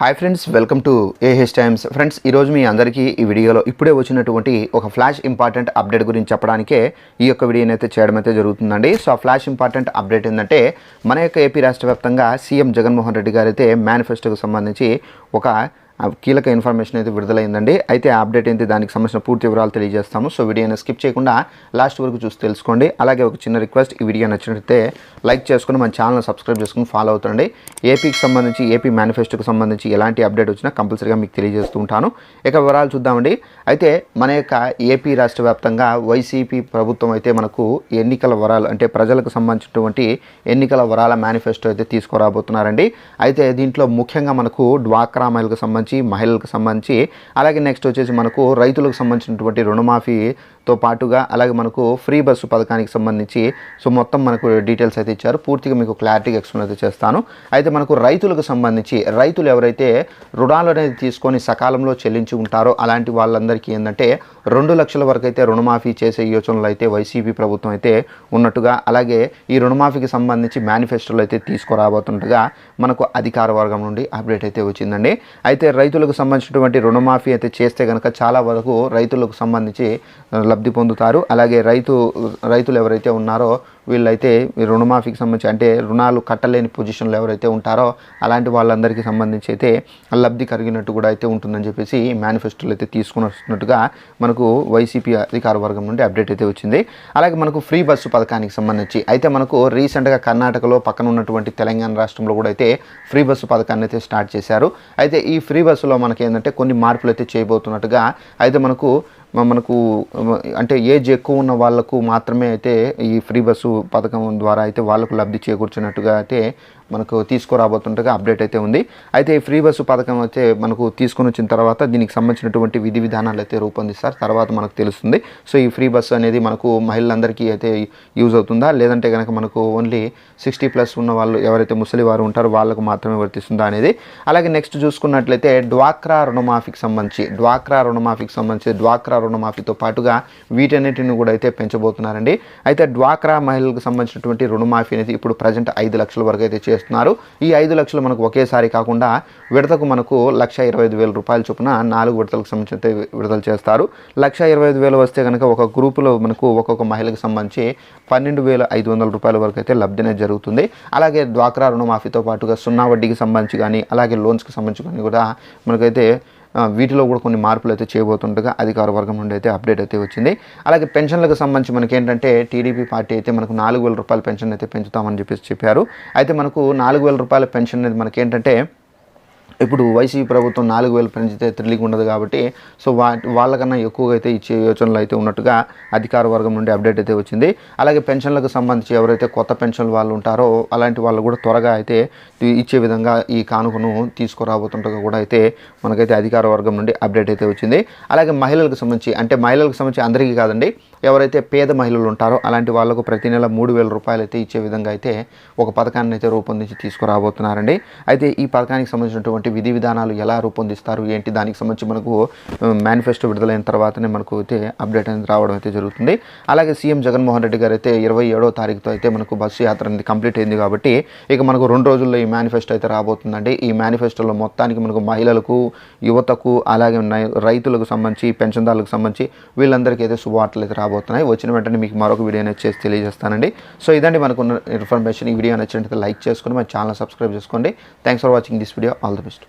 Hi friends welcome to AH Times friends ఈరోజు మీ అందరికీ ఈ వీడియోలో ఇప్పుడే వచ్చినటువంటి ఒక ఫ్లాష్ ఇంపార్టెంట్ అప్డేట్ గురించి చెప్పడానికే ఈ యొక్క వీడియోని అయితే చేయడం అయితే జరుగుతుందండి. సో ఆ ఫ్లాష్ ఇంపార్టెంట్ అప్డేట్ ఏంటంటే మన యొక్క ఏపీ రాష్ట్ర వ్యాప్తంగా సీఎం జగన్మోహన్ రెడ్డి గారు అయితే మేనిఫెస్టోకి సంబంధించి ఒక కీలక ఇన్ఫర్మేషన్ అయితే విడుదలైందండి. అయితే ఆ అప్డేట్ ఏంటి దానికి సంబంధించిన పూర్తి వివరాలు తెలియజేస్తాము. సో వీడియోని స్కిప్ చేయకుండా లాస్ట్ వరకు చూసి తెలుసుకోండి. అలాగే ఒక చిన్న రిక్వెస్ట్ ఈ వీడియో నచ్చినట్లయితే లైక్ చేసుకుని మన ఛానల్ సబ్స్క్రైబ్ చేసుకుని ఫాలో అవుతుండండి. ఏపీకి సంబంధించి ఏపీ మేనిఫెస్టోకి సంబంధించి ఎలాంటి అప్డేట్ వచ్చినా కంపల్సరీగా మీకు తెలియజేస్తూ ఉంటాను. ఇక వివరాలు చూద్దామండి. అయితే మన యొక్క ఏపీ రాష్ట్ర వ్యాప్తంగా వైసీపీ ప్రభుత్వం అయితే మనకు ఎన్నికల వరాలు అంటే ప్రజలకు సంబంధించినటువంటి ఎన్నికల వరాల మేనిఫెస్టో అయితే తీసుకురాబోతున్నారండి. అయితే దీంట్లో ముఖ్యంగా మనకు డ్వాక్రా మహిళలకు సంబంధించి మహిళలకు సంబంధించి అలాగే నెక్స్ట్ వచ్చేసి మనకు రైతులకు సంబంధించినటువంటి రుణమాఫీతో పాటుగా అలాగే మనకు ఫ్రీ బస్సు పథకానికి సంబంధించి సో మొత్తం మనకు డీటెయిల్స్ అయితే ఇచ్చారు. పూర్తిగా మీకు క్లారిటీగా ఎక్స్ప్లెయిన్ అయితే చేస్తాను. అయితే మనకు రైతులకు సంబంధించి రైతులు ఎవరైతే రుణాలు అనేది తీసుకొని సకాలంలో చెల్లించి ఉంటారో అలాంటి వాళ్ళందరికీ ఏంటంటే రెండు లక్షల వరకు అయితే రుణమాఫీ చేసే యోచనలు అయితే వైసీపీ ప్రభుత్వం అయితే ఉన్నట్టుగా అలాగే ఈ రుణమాఫీకి సంబంధించి మేనిఫెస్టోలు అయితే తీసుకురాబోతున్నట్టుగా మనకు అధికార వర్గం నుండి అప్డేట్ అయితే వచ్చిందండి. అయితే రైతులకు సంబంధించినటువంటి రుణమాఫీ అయితే చేస్తే కనుక చాలా వరకు రైతులకు సంబంధించి లబ్ధి పొందుతారు. అలాగే రైతు రైతులు ఎవరైతే ఉన్నారో వీళ్ళైతే రుణమాఫీకి సంబంధించి అంటే రుణాలు కట్టలేని పొజిషన్లో ఎవరైతే ఉంటారో అలాంటి వాళ్ళందరికీ సంబంధించి అయితే లబ్ధి కలిగినట్టు కూడా అయితే ఉంటుందని చెప్పేసి మేనిఫెస్టోలు అయితే తీసుకుని వస్తున్నట్టుగా మనకు వైసీపీ అధికార వర్గం నుండి అప్డేట్ అయితే వచ్చింది. అలాగే మనకు ఫ్రీ బస్సు పథకానికి సంబంధించి అయితే మనకు రీసెంట్గా కర్ణాటకలో పక్కన ఉన్నటువంటి తెలంగాణ రాష్ట్రంలో కూడా అయితే ఫ్రీ బస్సు పథకాన్ని అయితే స్టార్ట్ చేశారు. అయితే ఈ ఫ్రీ బస్సులో మనకి ఏంటంటే కొన్ని మార్పులు అయితే చేయబోతున్నట్టుగా అయితే మనకు మనకు అంటే ఏజ్ ఎక్కువ ఉన్న వాళ్ళకు మాత్రమే అయితే ఈ ఫ్రీ బస్సు పథకం ద్వారా అయితే వాళ్ళకు లబ్ధి చేకూర్చినట్టుగా అయితే మనకు తీసుకురాబోతుండగా అప్డేట్ అయితే ఉంది. అయితే ఈ ఫ్రీ బస్సు పథకం అయితే మనకు తీసుకొని వచ్చిన తర్వాత దీనికి సంబంధించినటువంటి విధి విధానాలు అయితే రూపొందిస్తారు. తర్వాత మనకు తెలుస్తుంది. సో ఈ ఫ్రీ బస్సు అనేది మనకు మహిళలందరికీ అయితే యూజ్ అవుతుందా? లేదంటే కనుక మనకు ఓన్లీ సిక్స్టీ ప్లస్ ఉన్న వాళ్ళు ఎవరైతే ముసలి వారు ఉంటారో వాళ్ళకు మాత్రమే వర్తిస్తుందా అనేది. అలాగే నెక్స్ట్ చూసుకున్నట్లయితే డ్వాక్రా రుణమాఫీకి సంబంధించి డ్వాక్రా రుణమాఫీకి సంబంధించి డ్వాక్రా రుణమాఫీతో పాటుగా వీటన్నిటిని కూడా అయితే పెంచబోతున్నారండి. అయితే డ్వాక్రా మహిళలకు సంబంధించినటువంటి రుణమాఫీ అనేది ఇప్పుడు ప్రజెంట్ ఐదు లక్షల వరకు అయితే చేస్తున్నారు. ఈ ఐదు లక్షలు మనకు ఒకేసారి కాకుండా విడతకు మనకు లక్ష ఇరవై ఐదు వేల రూపాయల చొప్పున నాలుగు విడతలకు సంబంధించి విడుదల చేస్తారు. లక్ష ఇరవై ఐదు వేలు వస్తే కనుక ఒక గ్రూపులో మనకు ఒక్కొక్క మహిళకు సంబంధించి పన్నెండు వేల ఐదు వందల రూపాయల వరకు అయితే లబ్ధి అనేది జరుగుతుంది. అలాగే డ్వాక్రా రుణమాఫీతో పాటుగా సున్నా వడ్డీకి సంబంధించి కానీ అలాగే లోన్స్కి సంబంధించి కానీ కూడా మనకైతే వీటిలో కూడా కొన్ని మార్పులు అయితే చేయబోతుండగా అధికార వర్గం నుండి అయితే అప్డేట్ అయితే వచ్చింది. అలాగే పెన్షన్లకు సంబంధించి మనకి ఏంటంటే టీడీపీ పార్టీ అయితే మనకు నాలుగు వేల రూపాయల పెన్షన్ అయితే పెంచుతామని చెప్పేసి చెప్పారు. అయితే మనకు నాలుగు వేల రూపాయల పెన్షన్ అనేది మనకి ఏంటంటే ఇప్పుడు వైసీపీ ప్రభుత్వం నాలుగు వేలు పెంచితే త్రిలింగ్ ఉండదు కాబట్టి సో వా వాళ్ళకన్నా ఎక్కువగా అయితే ఇచ్చే యోచనలు అయితే ఉన్నట్టుగా అధికార వర్గం నుండి అప్డేట్ అయితే వచ్చింది. అలాగే పెన్షన్లకు సంబంధించి ఎవరైతే కొత్త పెన్షన్ వాళ్ళు ఉంటారో అలాంటి వాళ్ళు కూడా త్వరగా అయితే ఇచ్చే విధంగా ఈ కానుకను తీసుకురాబోతుండగా కూడా అయితే మనకైతే అధికార వర్గం నుండి అప్డేట్ అయితే వచ్చింది. అలాగే మహిళలకు సంబంధించి అంటే మహిళలకు సంబంధించి అందరికీ కాదండి ఎవరైతే పేద మహిళలు ఉంటారో అలాంటి వాళ్ళకు ప్రతి నెల మూడు వేల రూపాయలు అయితే ఇచ్చే విధంగా అయితే ఒక పథకాన్ని అయితే రూపొందించి తీసుకురాబోతున్నారండి. అయితే ఈ పథకానికి సంబంధించినటువంటి విధి విధానాలు ఎలా రూపొందిస్తారు? ఏంటి? దానికి సంబంధించి మనకు మేనిఫెస్టో విడుదలైన తర్వాతనే మనకు అయితే అప్డేట్ అనేది రావడం అయితే జరుగుతుంది. అలాగే సీఎం జగన్మోహన్ రెడ్డి గారు అయితే ఇరవై ఏడో తారీఖుతో అయితే మనకు బస్సు యాత్ర అనేది కంప్లీట్ అయింది కాబట్టి ఇక మనకు రెండు రోజుల్లో ఈ మేనిఫెస్టో అయితే రాబోతుందండి. ఈ మేనిఫెస్టోలో మొత్తానికి మనకు మహిళలకు యువతకు అలాగే రైతులకు సంబంధించి పెన్షన్దారులకు సంబంధించి వీళ్ళందరికీ అయితే శుభవార్తలు అయితే రాబోతున్నాయి. వచ్చిన వెంటనే మీకు మరొక వీడియో అనేది చేసి తెలియజేస్తానండి. సో ఇదండి మనకున్న ఇన్ఫర్మేషన్. ఈ వీడియో నచ్చినట్లయితే లైక్ చేసుకుని మన ఛానల్ సబ్స్క్రైబ్ చేసుకోండి. Thanks for watching this video. All the best.